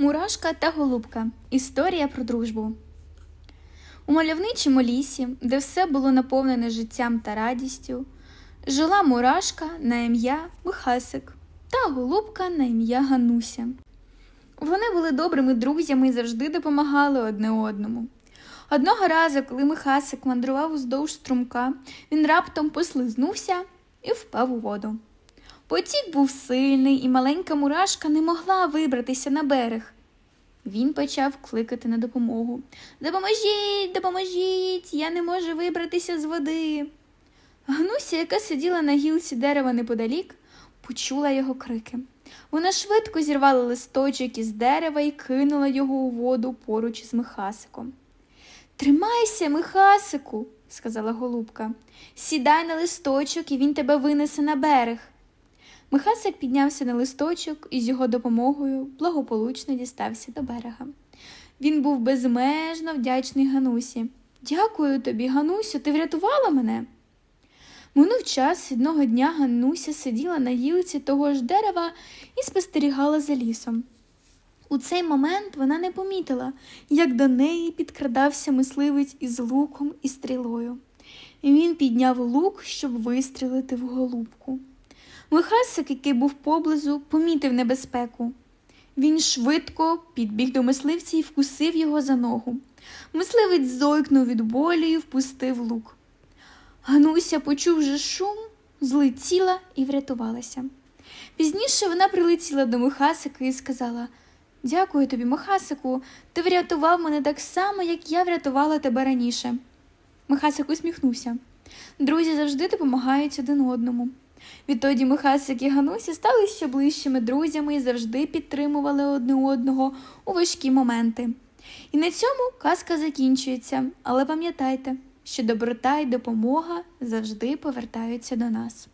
Мурашка та голубка. Історія про дружбу. У мальовничому лісі, де все було наповнене життям та радістю, жила мурашка на ім'я Михасик та голубка на ім'я Гануся. Вони були добрими друзями і завжди допомагали одне одному. Одного разу, коли Михасик мандрував уздовж струмка, він раптом послизнувся і впав у воду. Потік був сильний, і маленька мурашка не могла вибратися на берег. Він почав кликати на допомогу. Допоможіть, допоможіть, я не можу вибратися з води. Гнуся, яка сиділа на гілці дерева неподалік, почула його крики. Вона швидко зірвала листочок із дерева і кинула його у воду поруч із Михасиком. Тримайся, Михасику, сказала голубка. Сідай на листочок, і він тебе винесе на берег. Михасик піднявся на листочок і з його допомогою благополучно дістався до берега. Він був безмежно вдячний Ганусі. Дякую тобі, Ганусю, ти врятувала мене. Минув час одного дня Гануся сиділа на гілці того ж дерева і спостерігала за лісом. У цей момент вона не помітила, як до неї підкрадався мисливець із луком і стрілою. Він підняв лук, щоб вистрілити в голубку. Михасик, який був поблизу, помітив небезпеку. Він швидко підбіг до мисливця і вкусив його за ногу. Мисливець зойкнув від болі і впустив лук. Гануся, почувши шум, злетіла і врятувалася. Пізніше вона прилетіла до Михасика і сказала Дякую тобі, Михасику, ти врятував мене так само, як я врятувала тебе раніше. Михасик усміхнувся. Друзі завжди допомагають один одному. Відтоді Михасик і Гануся стали ще ближчими друзями і завжди підтримували одне одного у важкі моменти. І на цьому казка закінчується, але пам'ятайте, що доброта і допомога завжди повертаються до нас.